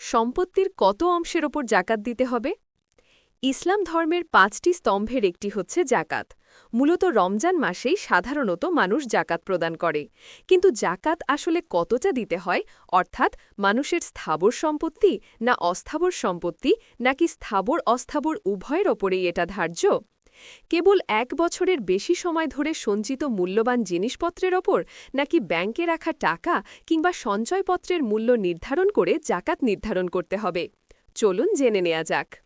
সম্পত্তির কত অংশের ওপর জাকাত দিতে হবে? ইসলাম ধর্মের পাঁচটি স্তম্ভের একটি হচ্ছে জাকাত। মূলত রমজান মাসেই সাধারণত মানুষ জাকাত প্রদান করে। কিন্তু জাকাত আসলে কতটা দিতে হয়? অর্থাৎ মানুষের স্থাবর সম্পত্তি না অস্থাবর সম্পত্তি, নাকি স্থাবর অস্থাবর উভয়ের ওপরেই এটা ধার্য? কেবল এক বছরের বেশি সময় ধরে সঞ্চিত মূল্যবান জিনিসপত্রের ওপর নাকি ব্যাংকে রাখা টাকা কিংবা সঞ্চয়পত্রের মূল্য নির্ধারণ করে জাকাত নির্ধারণ করতে হবে? চলুন জেনে নেওয়া যাক।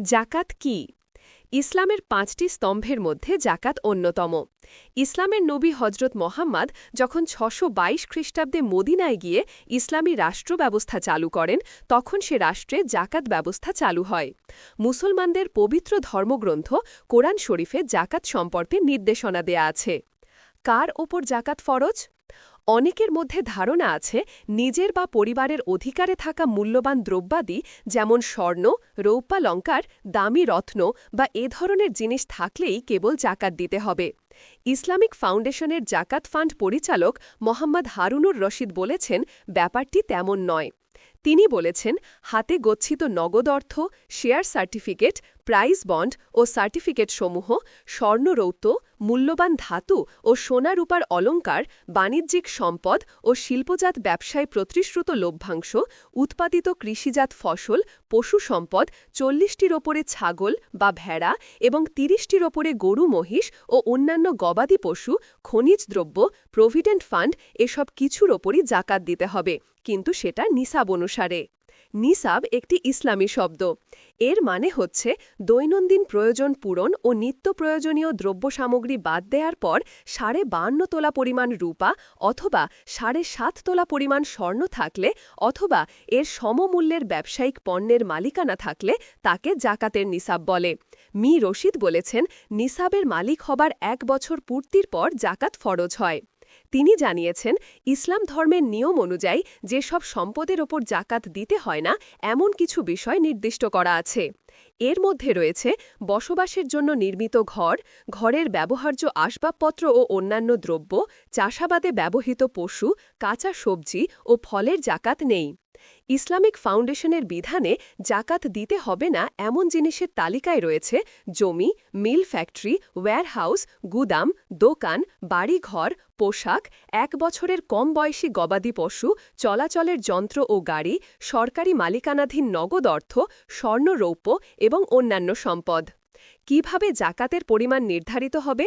জাকাত কি? ইসলামের পাঁচটি স্তম্ভের মধ্যে জাকাত অন্যতম। ইসলামের নবী হজরত মোহাম্মদ যখন ছশো বাইশ খ্রিস্টাব্দে মদিনায় গিয়ে ইসলামী রাষ্ট্র ব্যবস্থা চালু করেন, তখন সে রাষ্ট্রে জাকাত ব্যবস্থা চালু হয়। মুসলমানদের পবিত্র ধর্মগ্রন্থ কোরআন শরীফে জাকাত সম্পর্কে নির্দেশনা দেয়া আছে। কার ওপর জাকাত ফরজ? অনেকের মধ্যে ধারণা আছে নিজের বা পরিবারের অধিকারে থাকা মূল্যবান দ্রব্যাদি যেমন স্বর্ণ রৌপ্যালঙ্কার দামি রত্ন বা এ ধরনের জিনিস থাকলেই কেবল জাকাত দিতে হবে। ইসলামিক ফাউন্ডেশনের জাকাত ফান্ড পরিচালক মোহাম্মদ হারুনুর রশিদ বলেছেন, ব্যাপারটি তেমন নয়। তিনি বলেছেন, হাতে গচ্ছিত নগদ অর্থ, শেয়ার সার্টিফিকেট প্রাইজ বন্ড ও সার্টিফিকেটসমূহ স্বর্ণরৌত মূল্যবান ধাতু ও সোনা রূপার অলঙ্কার, বাণিজ্যিক সম্পদ ও শিল্পজাত ব্যবসায় প্রতিশ্রুত লভ্যাংশ, উৎপাদিত কৃষিজাত ফসল, পশু সম্পদ, চল্লিশটির ওপরে ছাগল বা ভেড়া এবং তিরিশটির ওপরে গরু, মহিষ ও অন্যান্য গবাদি পশু, খনিজ দ্রব্য, প্রভিডেন্ট ফান্ড এসব কিছুর ওপরই জাকাত দিতে হবে, কিন্তু সেটা নিসাব অনুসারে। নিসাব একটি ইসলামী শব্দ। এর মানে হচ্ছে দৈনন্দিন প্রয়োজন পূরণ ও নিত্য প্রয়োজনীয় দ্রব্য সামগ্রী বাদ দেওয়ার পর সাড়ে বান্ন তোলা পরিমাণ রূপা অথবা সাড়ে সাত তোলা পরিমাণ স্বর্ণ থাকলে অথবা এর সমমূল্যের ব্যবসায়িক পণ্যের মালিকানা থাকলে তাকে জাকাতের নিসাব বলে। মি রশিদ বলেছেন, নিসাবের মালিক হবার এক বছর পূর্তির পর জাকাত ফরজ হয়। তিনি জানিয়েছেন, ইসলাম ধর্মের নিয়ম অনুযায়ী যেসব সম্পদের ওপর জাকাত দিতে হয় না, এমন কিছু বিষয় নির্দিষ্ট করা আছে। এর মধ্যে রয়েছে বসবাসের জন্য নির্মিত ঘর, ঘরের ব্যবহার্য আসবাবপত্র ও অন্যান্য দ্রব্য, চাষাবাদে ব্যবহৃত পশু, কাঁচা সবজি ও ফলের জাকাত নেই। ইসলামিক ফাউন্ডেশনের বিধানে জাকাত দিতে হবে না এমন জিনিসের তালিকায় রয়েছে জমি, মিল ফ্যাক্টরি, ওয়্যারহাউস, গুদাম, দোকান, বাড়িঘর, পোশাক, এক বছরের কম বয়সী গবাদি পশু, চলাচলের যন্ত্র ও গাড়ি, সরকারি মালিকানাধীন নগদ অর্থ স্বর্ণরৌপ্য এবং অন্যান্য সম্পদ। কীভাবে জাকাতের পরিমাণ নির্ধারিত হবে?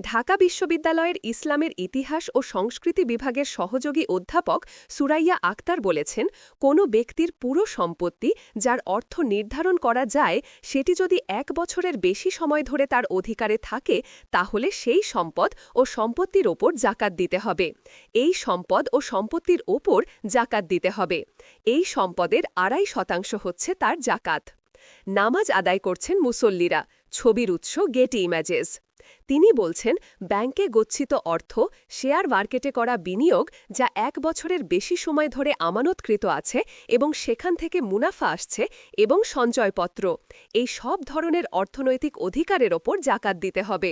ঢাকা বিশ্ববিদ্যালয়ের ইসলামের ইতিহাস ও সংস্কৃতি বিভাগের সহযোগী অধ্যাপক সুরাইয়া আক্তার বলেছেন, কোনো ব্যক্তির পুরো সম্পত্তি যার অর্থ নির্ধারণ করা যায়, সেটি যদি এক বছরের বেশি সময় ধরে তার অধিকারে থাকে, তাহলে সেই সম্পদ ও সম্পত্তির ওপর জাকাত দিতে হবে। এই সম্পদ ও সম্পত্তির ওপর জাকাত দিতে হবে। এই সম্পদের আড়াই শতাংশ হচ্ছে তার জাকাত। নামাজ আদায় করছেন মুসল্লিরা। ছবির উৎস গেটি ইমেজেস তিনি বলছেন, ব্যাংকে গচ্ছিত অর্থ, শেয়ার মার্কেটে করা বিনিয়োগ, যা এক বছরের বেশি সময় ধরে আমানতকৃত আছে এবং সেখান থেকে মুনাফা আসছে এবং সঞ্চয়পত্র। এই সব ধরনের অর্থনৈতিক অধিকারের ওপর জাকাত দিতে হবে।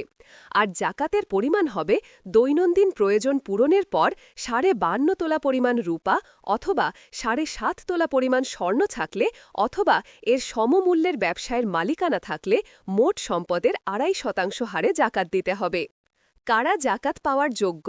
আর জাকাতের পরিমাণ হবে দৈনন্দিন প্রয়োজন পূরণের পর সাড়ে বান্ন তোলা পরিমাণ রূপা অথবা সাড়ে সাত তোলা পরিমাণ স্বর্ণ থাকলে অথবা এর সমমূল্যের ব্যবসায়ের মালিকানা থাকলে মোট সম্পদের আড়াই শতাংশ হারে জাকাত দিতে হবে। কারা জাকাত পাওয়ার যোগ্য?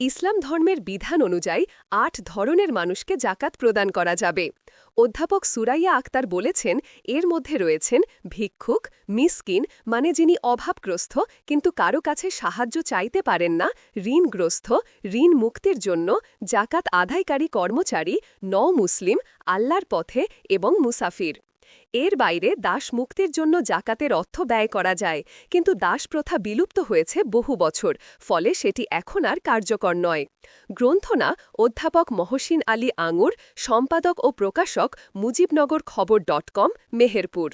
ইসলাম ধর্মের বিধান অনুযায়ী আট ধরনের মানুষকে জাকাত প্রদান করা যাবে। অধ্যাপক সুরাইয়া আক্তার বলেছেন, এর মধ্যে রয়েছেন ভিক্ষুক, মিসকিন মানে যিনি অভাবগ্রস্ত কিন্তু কারও কাছে সাহায্য চাইতে পারেন না, ঋণগ্রস্ত, ঋণ মুক্তির জন্য জাকাত আদায়কারী কর্মচারী ন মুসলিম, আল্লাহর পথে এবং মুসাফির। এর বাইরে দাস মুক্তির জন্য জাকাতের অর্থ ব্যয় করা যায়, কিন্তু দাস প্রথা বিলুপ্ত হয়েছে বহু বছর, ফলে সেটি এখন আর কার্যকর নয়। গ্রন্থনা অধ্যাপক মহসিন আলী আঙুর, সম্পাদক ও প্রকাশক মুজিবনগর খবর ডট কম, মেহেরপুর।